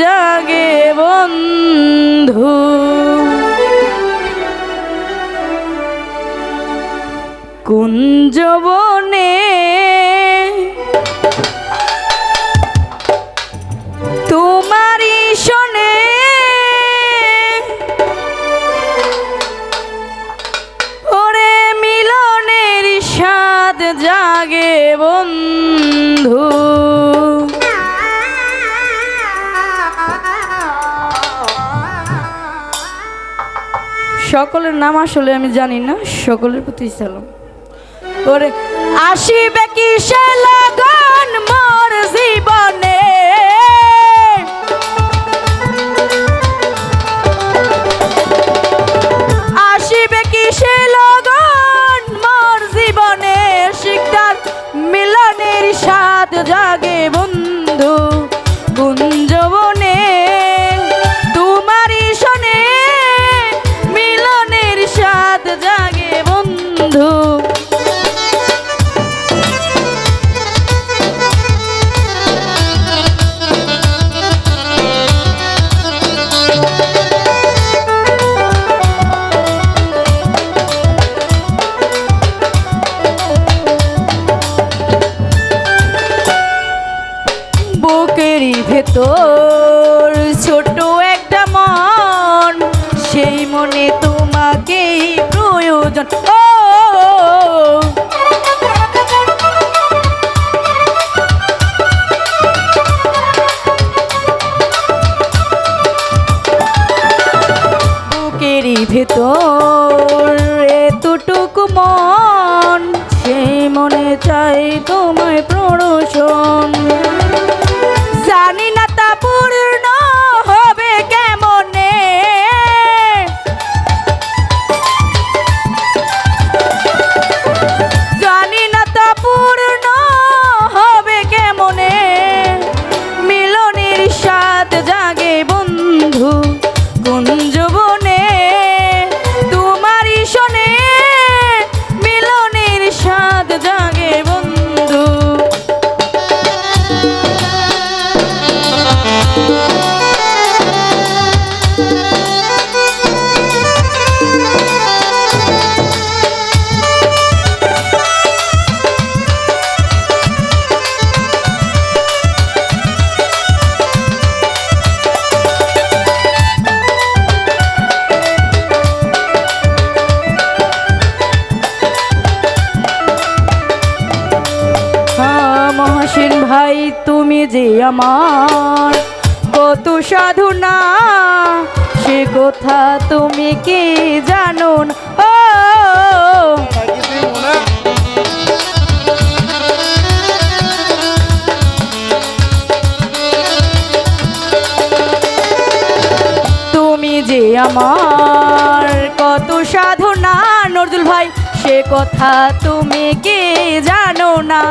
জাগে বন্ধু। কুঞ্জবনে সকলের নাম আসলে আমি জানি না, সকলের প্রতি সালাম। আসিবে কি সে লগন মোর জীবনে? ভেতর ছোট একটা মন, সেই মনে তোমাকেই প্রয়োজন। ও! ভেতর এতটুকু মন, সেই মনে চাই তোমায় প্রণোষণ জানি না যে আমার? কত সাধনা, সে কথা তুমি কি জানুন? ও! তুমি যে আমার, কত সাধনা, নজরুল ভাই, সে কথা তুমি কি জানো না?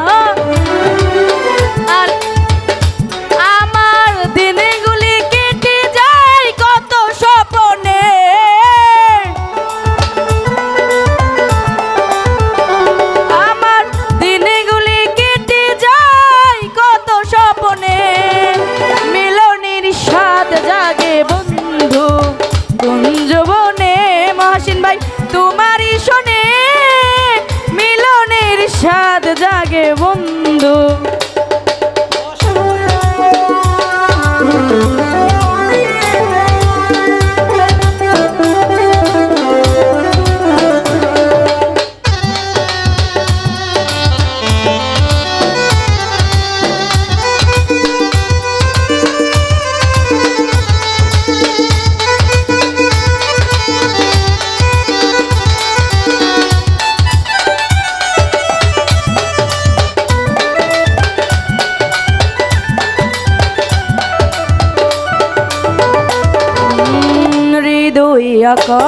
আঁকা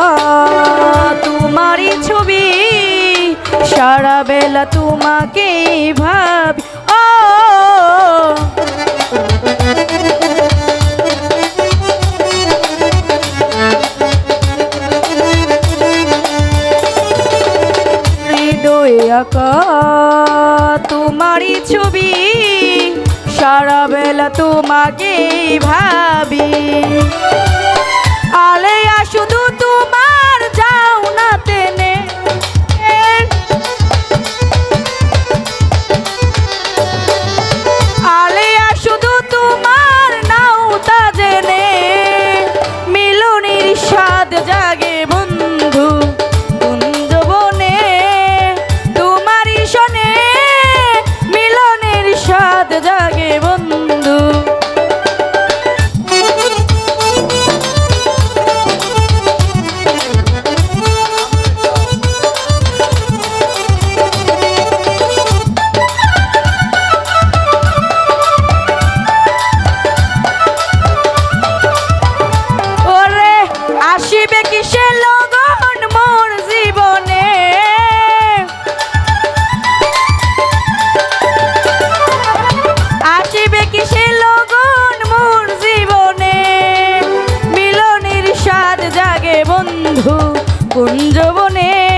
তোমারই ছবি সারা বেলা তোমাকে ভাবি। ও তোমারই ছবি সারা বেলা তোমাকে ভাবি। আলেয়া শুধু তোমার জীবনে